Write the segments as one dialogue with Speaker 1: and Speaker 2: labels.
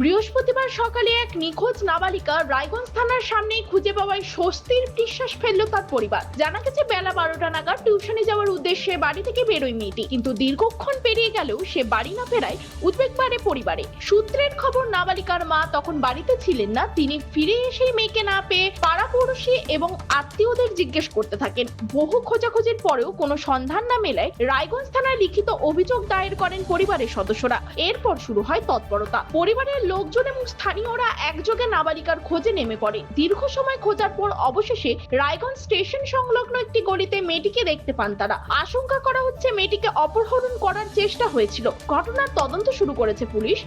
Speaker 1: বৃহস্পতিবার সকালে এক নিখোঁজ নাবালিকা রায়গঞ্জ থানার সামনেই খুঁজে পাওয়ায় স্বস্তির নিঃশ্বাস ফেলল তার পরিবার। জানা গেছে, বেলা বারোটা নাগাদ টিউশনে যাওয়ার উদ্দেশ্যে বাড়ি থেকে বেরোয় মেয়েটি। কিন্তু দীর্ঘক্ষণ পেরিয়ে গেলেও সে বাড়ি না ফেরায় উদ্বেগ বাড়ে পরিবারে। সূত্রের খবর, নাবালিকার মা তখন বাড়িতে ছিলেন না। তিনি ফিরে এসেই মেয়েকে না পেয়ে পাড়া পড়োশি এবং আত্মীয়দের জিজ্ঞেস করতে থাকেন। বহু খোঁজাখুঁজির পরেও কোনো সন্ধান না মেলায় রায়গঞ্জ থানায় লিখিত অভিযোগ দায়ের করেন পরিবারের সদস্যরা। এরপর শুরু হয় তৎপরতা। পরিবারের লোকজন এবং স্থানীয়রা একযোগে নাবালিকার খোঁজে নেমে পড়ে। দীর্ঘ সময় খোঁজার পর অবশেষে রায়গঞ্জ স্টেশন সংলগ্ন একটি গলিতে মেয়েটিকে দেখতে পান তারা। আশঙ্কা করা হচ্ছে মেয়েটিকে অপহরণ করার চেষ্টা হয়েছিল। ঘটনার তদন্ত শুরু করেছে পুলিশ।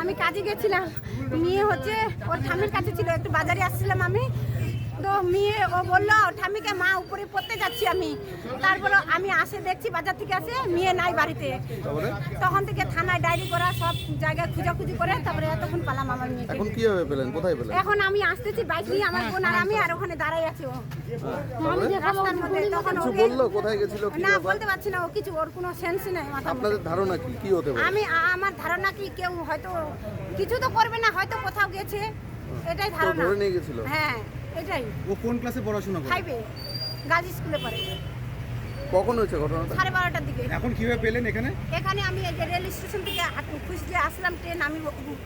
Speaker 2: আমি কাজে গেছিলাম। নিয়ে হচ্ছে ওর ঠাম্মির কাছে ছিল। একটু বাজারে আসছিলাম আমি। তো মেয়ে ও বলল ঠাম্মিকে মা উপরে পড়তে যাচ্ছি আমি। তারপর আমি আসে দেখছি বাজার থেকে আসে মেয়ে নাই বাড়িতে। তখন থেকে থানায় ডায়েরি করা সব জায়গায় খুঁজাখুঁজি করে তারপরে এতক্ষণ পালাম আমার মেয়েকে।
Speaker 3: এখন কীভাবে পেলেন? কোথায় পেলেন?
Speaker 2: এখন আমি আসতেছি বাইক নিয়ে আমার বোন আর আমি আর ওখানে দাঁড়াই আছি ও। রাস্তার মধ্যে তখন
Speaker 3: কিছু
Speaker 2: ওকে
Speaker 3: বলল? কোথায় গেছিল?
Speaker 2: না বলতে পারছি না ও কিছু ওর কোনো সেন্সই নাই মাথা
Speaker 3: আপনাদের ধারণা কি? কি হতে পারে?
Speaker 2: আমি আমার ধারণা কি কেউ হয়তো কিছু তো করবে না হয়তো কোথাও গেছে। এটাই ধারণা।
Speaker 3: ধরে নিয়ে গেছিল?
Speaker 2: হ্যাঁ। এটাই
Speaker 4: ও কোন ক্লাসে পড়াশোনা করে?
Speaker 2: ফাইভে গার্লস স্কুলে পড়ে।
Speaker 3: কখন হয়েছে ঘটনাটা?
Speaker 2: সাড়ে বারোটার দিকে।
Speaker 4: এখন কীভাবে পেলেন এখানে?
Speaker 2: এখানে আমি এই যে রেল স্টেশন থেকে হাঁটু- খুঁজতে আসলাম ট্রেন আমি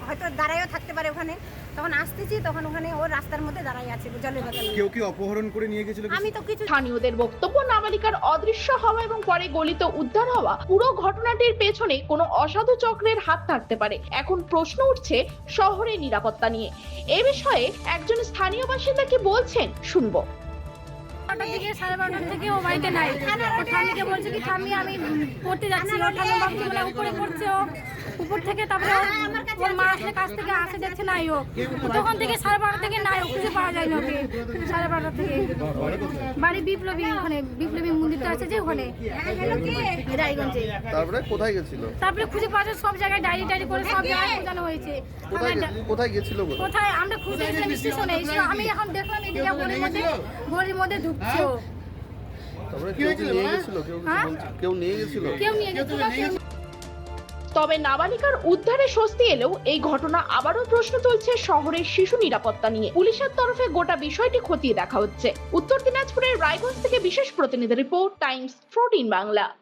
Speaker 2: হয়তো দাঁড়াইও থাকতে পারে ওখানে। তখন আসতেছি তখন ওখানে ওর রাস্তার মধ্যে দাঁড়াই আছে জলের বোতল
Speaker 4: কেউ কি অপহরণ করে নিয়ে গেছিল
Speaker 2: আমি তো কিছু
Speaker 1: স্থানীয়দের বক্তব্য নাবালিকার অদৃশ্য হওয়া এবং পরে গলিত উদ্ধার হওয়া পুরো ঘটনাটির পেছনে কোনো অসাধু চক্রের হাত থাকতে পারে। এখন প্রশ্ন উঠছে শহরের নিরাপত্তা নিয়ে। এ বিষয়ে একজন স্থানীয় বাসিন্দা কি বলছেন? শুনব।
Speaker 5: বারোটার দিকে সাড়ে বারোটার থেকে ও বাড়িতে নাই। ওর ঠাম্মিকে বলছে কি ঠাম্মি আমি পড়তে যাচ্ছি। ওর ঠাম্মি ভাবছে বলে উপরে পড়ছে ও। উপর থেকে তারপরে ওর মা আসলে কাছ থেকে আসে দেখছে নাই ও। তখন থেকে সাড়ে বারোটা থেকে নাই ও খুঁজে পাওয়া যায় না ওকে। সাড়ে বারোটা থেকে। বাড়ি বিপ্লবী ওখানে বিপ্লবী মন্দিরটা আছে যে ওখানে। রায়গঞ্জে
Speaker 3: তারপরে কোথায় গেছিল?
Speaker 5: তারপরে খুঁজে পাওয়া যায় সব জায়গায় ডায়েরি টাইরি করে সব জায়গায় খোঁজানো হয়েছে।
Speaker 3: কোথায় গেছিল? কোথায়
Speaker 5: আমরা খুঁজে স্টেশনে। আমি এখন দেখলাম এদিকে গলির মধ্যে গলির মধ্যে ঢুকছে হ্যাঁ?
Speaker 3: কেউ
Speaker 1: তবে নাবালিকার উদ্ধারে স্বস্তি এলেও এই ঘটনা আবারও প্রশ্ন তুলছে শহরের শিশু নিরাপত্তা নিয়ে। পুলিশের তরফে গোটা বিষয়টি খতিয়ে দেখা হচ্ছে। উত্তর দিনাজপুরের রায়গঞ্জ থেকে বিশেষ প্রতিনিধি রিপোর্ট টাইমস ফোরটিন বাংলা।